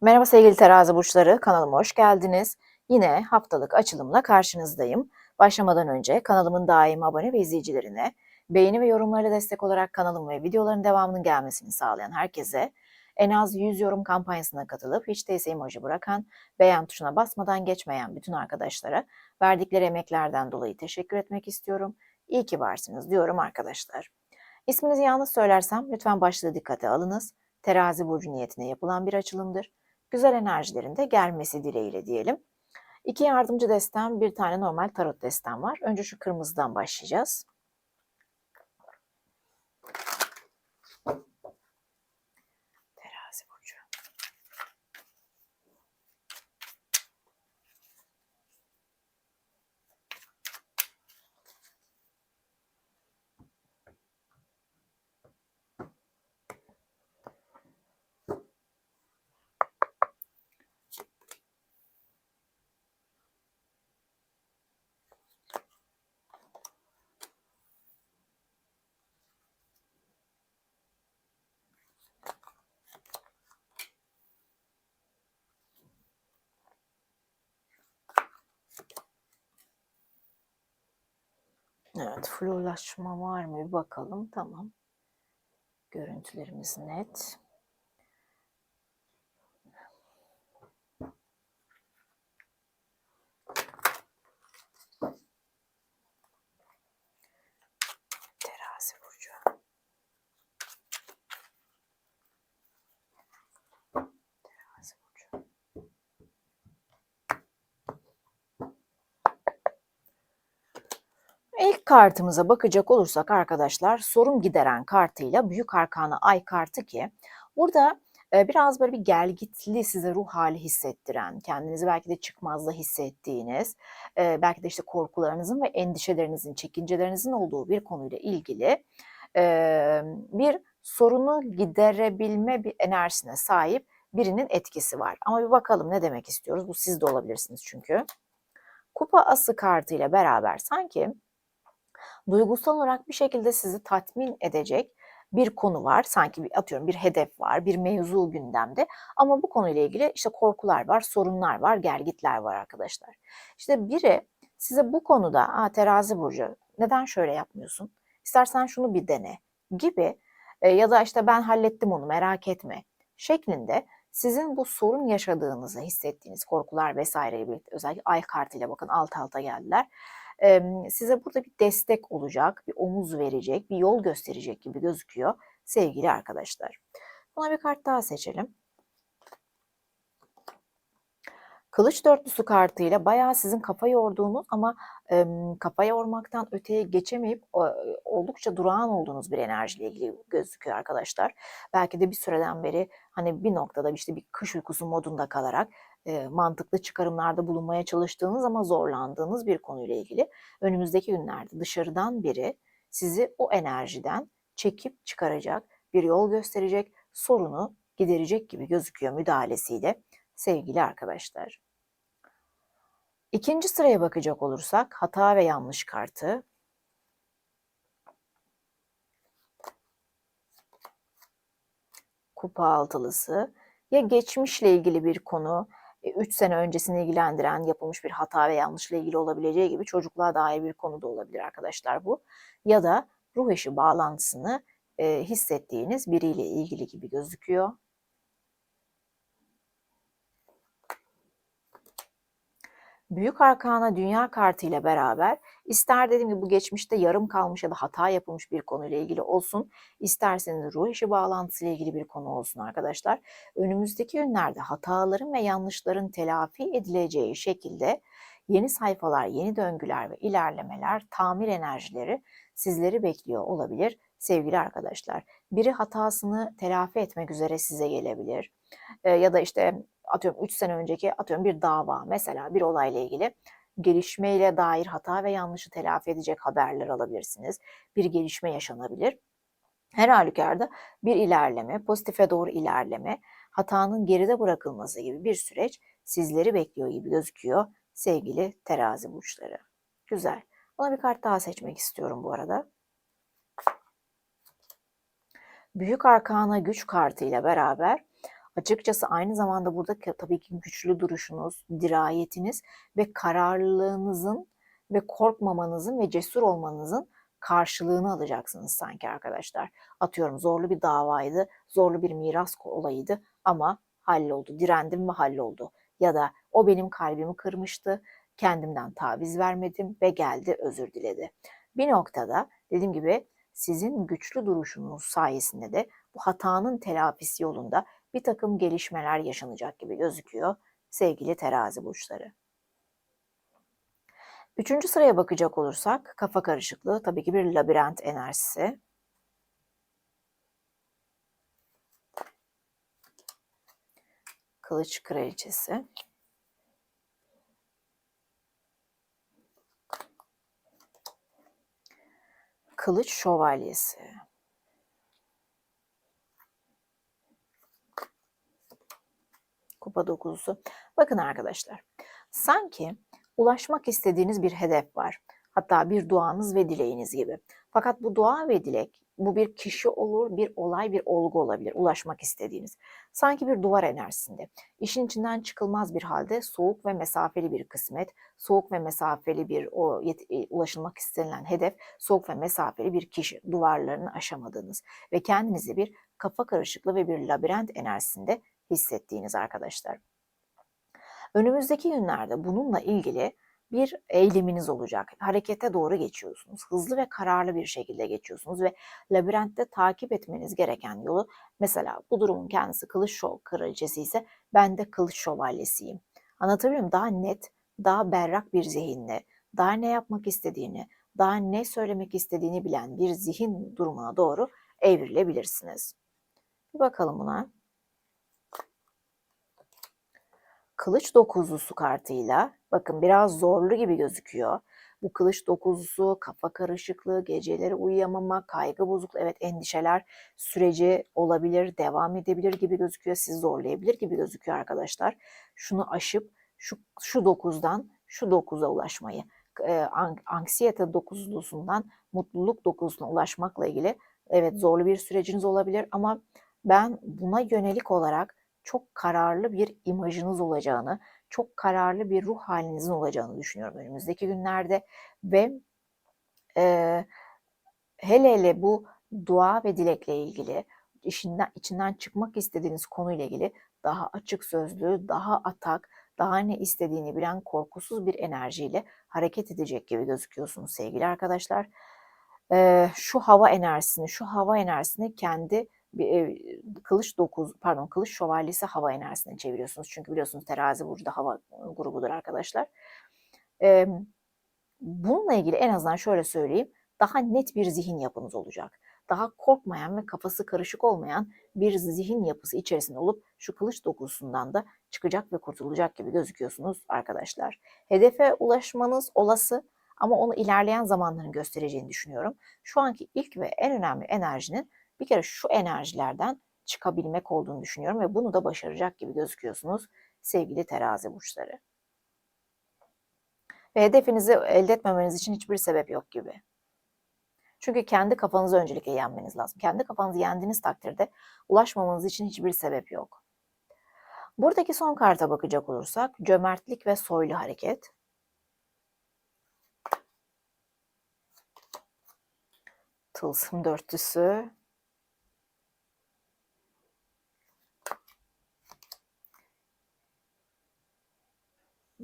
Merhaba sevgili terazi burçları, kanalıma hoş geldiniz. Yine haftalık açılımla karşınızdayım. Başlamadan önce kanalımın daim abone ve izleyicilerine, beğeni ve yorumlarla destek olarak kanalım ve videoların devamının gelmesini sağlayan herkese, en az 100 yorum kampanyasına katılıp hiç değilse emoji bırakan, beğen tuşuna basmadan geçmeyen bütün arkadaşlara verdikleri emeklerden dolayı teşekkür etmek istiyorum. İyi ki varsınız diyorum arkadaşlar. İsminizi yanlış söylersem lütfen başlığı dikkate alınız. Terazi burcu niyetine yapılan bir açılımdır güzel enerjilerin de gelmesi dileğiyle diyelim. İki yardımcı destem, bir tane normal tarot destem var. Önce şu kırmızıdan başlayacağız. Terazi burcu. Evet, florlaşma var mı bir bakalım. Tamam. Görüntülerimiz net. İlk kartımıza bakacak olursak arkadaşlar sorun gideren kartıyla büyük arkana ay kartı ki burada e, biraz böyle bir gelgitli size ruh hali hissettiren, kendinizi belki de çıkmazda hissettiğiniz, e, belki de işte korkularınızın ve endişelerinizin, çekincelerinizin olduğu bir konuyla ilgili e, bir sorunu giderebilme bir enerjisine sahip birinin etkisi var. Ama bir bakalım ne demek istiyoruz? Bu siz de olabilirsiniz çünkü. Kupa ası kartıyla beraber sanki duygusal olarak bir şekilde sizi tatmin edecek bir konu var. Sanki bir, atıyorum bir hedef var, bir mevzu gündemde. Ama bu konuyla ilgili işte korkular var, sorunlar var, gergitler var arkadaşlar. İşte biri size bu konuda, Aa, terazi burcu neden şöyle yapmıyorsun? İstersen şunu bir dene gibi e, ya da işte ben hallettim onu merak etme şeklinde sizin bu sorun yaşadığınızı hissettiğiniz korkular vesaireyle birlikte özellikle ay kartıyla bakın alt alta geldiler size burada bir destek olacak, bir omuz verecek, bir yol gösterecek gibi gözüküyor sevgili arkadaşlar. Buna bir kart daha seçelim. Kılıç dörtlüsü kartıyla bayağı sizin kafa yorduğunuz ama e, kafa yormaktan öteye geçemeyip e, oldukça durağan olduğunuz bir enerjiyle ilgili gözüküyor arkadaşlar. Belki de bir süreden beri hani bir noktada işte bir kış uykusu modunda kalarak mantıklı çıkarımlarda bulunmaya çalıştığınız ama zorlandığınız bir konuyla ilgili önümüzdeki günlerde dışarıdan biri sizi o enerjiden çekip çıkaracak, bir yol gösterecek, sorunu giderecek gibi gözüküyor müdahalesiyle sevgili arkadaşlar. İkinci sıraya bakacak olursak hata ve yanlış kartı. Kupa altılısı. Ya geçmişle ilgili bir konu, 3 sene öncesini ilgilendiren yapılmış bir hata ve yanlışla ilgili olabileceği gibi çocukluğa dair bir konu da olabilir arkadaşlar bu. Ya da ruh eşi bağlantısını e, hissettiğiniz biriyle ilgili gibi gözüküyor. Büyük Arkana Dünya kartı ile beraber ister dediğim gibi bu geçmişte yarım kalmış ya da hata yapılmış bir konuyla ilgili olsun, isterseniz ruh işi bağlantısı ile ilgili bir konu olsun arkadaşlar. Önümüzdeki günlerde hataların ve yanlışların telafi edileceği şekilde yeni sayfalar, yeni döngüler ve ilerlemeler, tamir enerjileri sizleri bekliyor olabilir sevgili arkadaşlar. Biri hatasını telafi etmek üzere size gelebilir. Ee, ya da işte atıyorum 3 sene önceki atıyorum bir dava mesela bir olayla ilgili gelişmeyle dair hata ve yanlışı telafi edecek haberler alabilirsiniz. Bir gelişme yaşanabilir. Her halükarda bir ilerleme, pozitife doğru ilerleme, hatanın geride bırakılması gibi bir süreç sizleri bekliyor gibi gözüküyor sevgili terazi burçları. Güzel. Buna bir kart daha seçmek istiyorum bu arada. Büyük Arkana güç kartı ile beraber Açıkçası aynı zamanda burada tabii ki güçlü duruşunuz, dirayetiniz ve kararlılığınızın ve korkmamanızın ve cesur olmanızın karşılığını alacaksınız sanki arkadaşlar. Atıyorum zorlu bir davaydı, zorlu bir miras olayıydı ama halloldu, direndim ve halloldu. Ya da o benim kalbimi kırmıştı, kendimden taviz vermedim ve geldi özür diledi. Bir noktada dediğim gibi sizin güçlü duruşunuz sayesinde de bu hatanın telafisi yolunda bir takım gelişmeler yaşanacak gibi gözüküyor sevgili terazi burçları. Üçüncü sıraya bakacak olursak kafa karışıklığı tabii ki bir labirent enerjisi. Kılıç kraliçesi. Kılıç şövalyesi. Kupa. Bakın arkadaşlar. Sanki ulaşmak istediğiniz bir hedef var. Hatta bir duanız ve dileğiniz gibi. Fakat bu dua ve dilek bu bir kişi olur, bir olay, bir olgu olabilir. Ulaşmak istediğiniz. Sanki bir duvar enerjisinde. İşin içinden çıkılmaz bir halde soğuk ve mesafeli bir kısmet, soğuk ve mesafeli bir o e, ulaşılmak istenilen hedef, soğuk ve mesafeli bir kişi duvarlarını aşamadığınız ve kendinizi bir kafa karışıklığı ve bir labirent enerjisinde hissettiğiniz arkadaşlar. Önümüzdeki günlerde bununla ilgili bir eyleminiz olacak. Harekete doğru geçiyorsunuz. Hızlı ve kararlı bir şekilde geçiyorsunuz ve labirentte takip etmeniz gereken yolu mesela bu durumun kendisi kılıç şov kraliçesi ise ben de kılıç şövalyesiyim. Anlatabiliyor muyum? Daha net, daha berrak bir zihinle, daha ne yapmak istediğini, daha ne söylemek istediğini bilen bir zihin durumuna doğru evrilebilirsiniz. Bir bakalım buna. Kılıç dokuzlusu kartıyla bakın biraz zorlu gibi gözüküyor. Bu kılıç dokuzlusu, kafa karışıklığı, geceleri uyuyamama, kaygı bozukluğu, evet endişeler süreci olabilir, devam edebilir gibi gözüküyor. Sizi zorlayabilir gibi gözüküyor arkadaşlar. Şunu aşıp şu, şu dokuzdan şu dokuza ulaşmayı, e, an- anksiyete dokuzlusundan mutluluk dokuzuna ulaşmakla ilgili evet zorlu bir süreciniz olabilir ama ben buna yönelik olarak çok kararlı bir imajınız olacağını, çok kararlı bir ruh halinizin olacağını düşünüyorum önümüzdeki günlerde ve e, hele hele bu dua ve dilekle ilgili işinden, içinden çıkmak istediğiniz konuyla ilgili daha açık sözlü, daha atak, daha ne istediğini bilen korkusuz bir enerjiyle hareket edecek gibi gözüküyorsunuz sevgili arkadaşlar. Ee, şu hava enerjisini, şu hava enerjisini kendi kılıç dokuz pardon kılıç şövalyesi hava enerjisine çeviriyorsunuz. Çünkü biliyorsunuz terazi burcu da hava grubudur arkadaşlar. Ee, bununla ilgili en azından şöyle söyleyeyim. Daha net bir zihin yapınız olacak. Daha korkmayan ve kafası karışık olmayan bir zihin yapısı içerisinde olup şu kılıç dokusundan da çıkacak ve kurtulacak gibi gözüküyorsunuz arkadaşlar. Hedefe ulaşmanız olası ama onu ilerleyen zamanların göstereceğini düşünüyorum. Şu anki ilk ve en önemli enerjinin bir kere şu enerjilerden çıkabilmek olduğunu düşünüyorum ve bunu da başaracak gibi gözüküyorsunuz sevgili terazi burçları. Ve hedefinizi elde etmemeniz için hiçbir sebep yok gibi. Çünkü kendi kafanızı öncelikle yenmeniz lazım. Kendi kafanızı yendiğiniz takdirde ulaşmamanız için hiçbir sebep yok. Buradaki son karta bakacak olursak cömertlik ve soylu hareket. Tılsım dörtlüsü.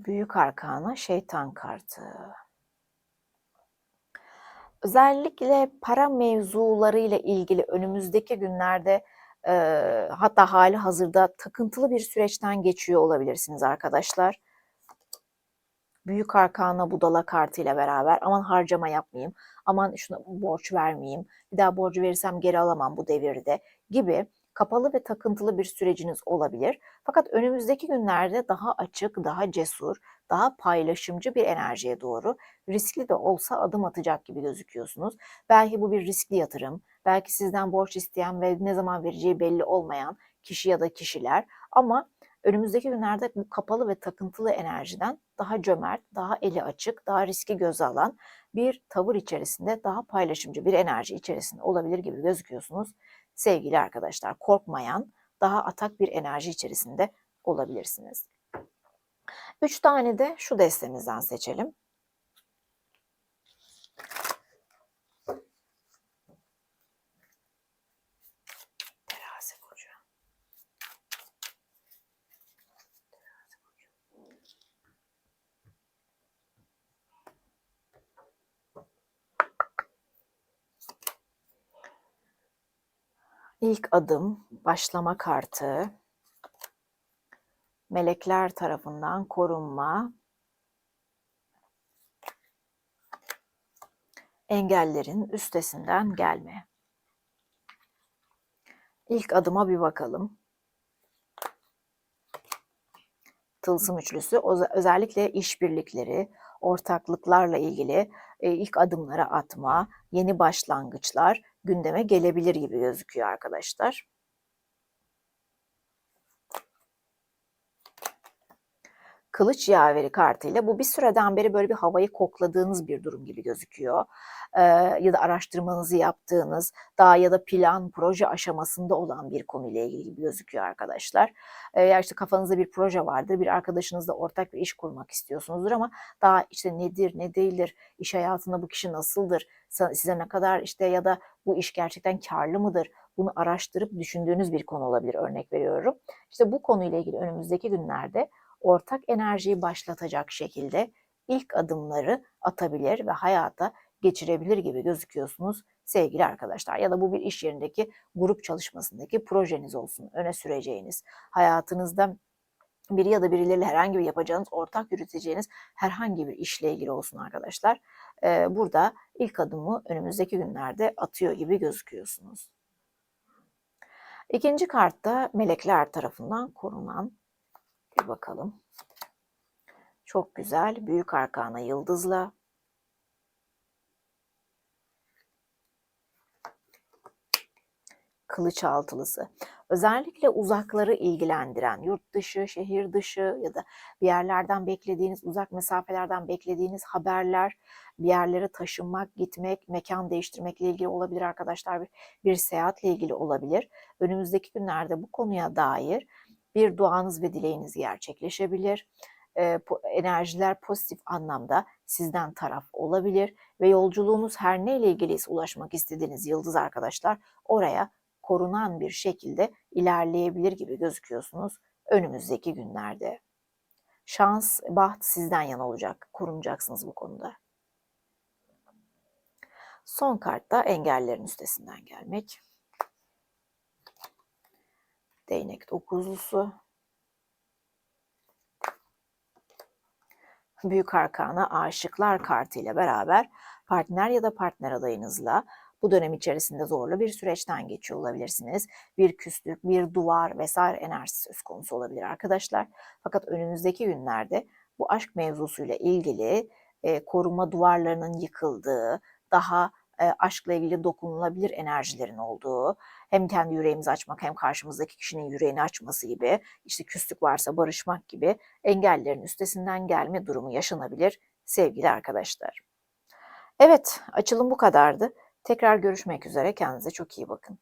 Büyük arkana şeytan kartı. Özellikle para mevzularıyla ilgili önümüzdeki günlerde e, hatta hali hazırda takıntılı bir süreçten geçiyor olabilirsiniz arkadaşlar. Büyük arkana budala kartıyla beraber aman harcama yapmayayım, aman şuna borç vermeyeyim, bir daha borcu verirsem geri alamam bu devirde gibi kapalı ve takıntılı bir süreciniz olabilir. Fakat önümüzdeki günlerde daha açık, daha cesur, daha paylaşımcı bir enerjiye doğru riskli de olsa adım atacak gibi gözüküyorsunuz. Belki bu bir riskli yatırım, belki sizden borç isteyen ve ne zaman vereceği belli olmayan kişi ya da kişiler ama önümüzdeki günlerde bu kapalı ve takıntılı enerjiden daha cömert, daha eli açık, daha riski göze alan bir tavır içerisinde daha paylaşımcı bir enerji içerisinde olabilir gibi gözüküyorsunuz sevgili arkadaşlar. Korkmayan, daha atak bir enerji içerisinde olabilirsiniz. Üç tane de şu destemizden seçelim. İlk adım başlama kartı. Melekler tarafından korunma. Engellerin üstesinden gelme. İlk adıma bir bakalım. Tılsım üçlüsü öze- özellikle işbirlikleri, ortaklıklarla ilgili e, ilk adımları atma, yeni başlangıçlar gündeme gelebilir gibi gözüküyor arkadaşlar. Kılıç yaveri kartıyla bu bir süreden beri böyle bir havayı kokladığınız bir durum gibi gözüküyor. Ee, ya da araştırmanızı yaptığınız, daha ya da plan, proje aşamasında olan bir konuyla ilgili gibi gözüküyor arkadaşlar. Ee, ya işte kafanızda bir proje vardır, bir arkadaşınızla ortak bir iş kurmak istiyorsunuzdur ama daha işte nedir, ne değildir, iş hayatında bu kişi nasıldır, size ne kadar işte ya da bu iş gerçekten karlı mıdır, bunu araştırıp düşündüğünüz bir konu olabilir örnek veriyorum. İşte bu konuyla ilgili önümüzdeki günlerde ortak enerjiyi başlatacak şekilde ilk adımları atabilir ve hayata geçirebilir gibi gözüküyorsunuz sevgili arkadaşlar. Ya da bu bir iş yerindeki grup çalışmasındaki projeniz olsun, öne süreceğiniz, hayatınızda biri ya da birileriyle herhangi bir yapacağınız, ortak yürüteceğiniz herhangi bir işle ilgili olsun arkadaşlar. Ee, burada ilk adımı önümüzdeki günlerde atıyor gibi gözüküyorsunuz. İkinci kartta melekler tarafından korunan bir bakalım. Çok güzel. Büyük arkana yıldızla. Kılıç altılısı. Özellikle uzakları ilgilendiren, yurt dışı, şehir dışı ya da bir yerlerden beklediğiniz, uzak mesafelerden beklediğiniz haberler, bir yerlere taşınmak, gitmek, mekan değiştirmekle ilgili olabilir arkadaşlar. Bir, bir seyahatle ilgili olabilir. Önümüzdeki günlerde bu konuya dair bir duanız ve dileğiniz gerçekleşebilir. E, po- enerjiler pozitif anlamda sizden taraf olabilir ve yolculuğunuz her neyle ilgiliyse ulaşmak istediğiniz yıldız arkadaşlar oraya korunan bir şekilde ilerleyebilir gibi gözüküyorsunuz önümüzdeki günlerde. Şans, baht sizden yana olacak. Korunacaksınız bu konuda. Son kartta engellerin üstesinden gelmek. Değnek dokuzlusu. Büyük Arkana Aşıklar kartıyla beraber partner ya da partner adayınızla bu dönem içerisinde zorlu bir süreçten geçiyor olabilirsiniz. Bir küslük, bir duvar vesaire enerjisi söz konusu olabilir arkadaşlar. Fakat önümüzdeki günlerde bu aşk mevzusuyla ilgili e, koruma duvarlarının yıkıldığı, daha aşkla ilgili dokunulabilir enerjilerin olduğu, hem kendi yüreğimizi açmak hem karşımızdaki kişinin yüreğini açması gibi, işte küslük varsa barışmak gibi engellerin üstesinden gelme durumu yaşanabilir sevgili arkadaşlar. Evet, açılım bu kadardı. Tekrar görüşmek üzere. Kendinize çok iyi bakın.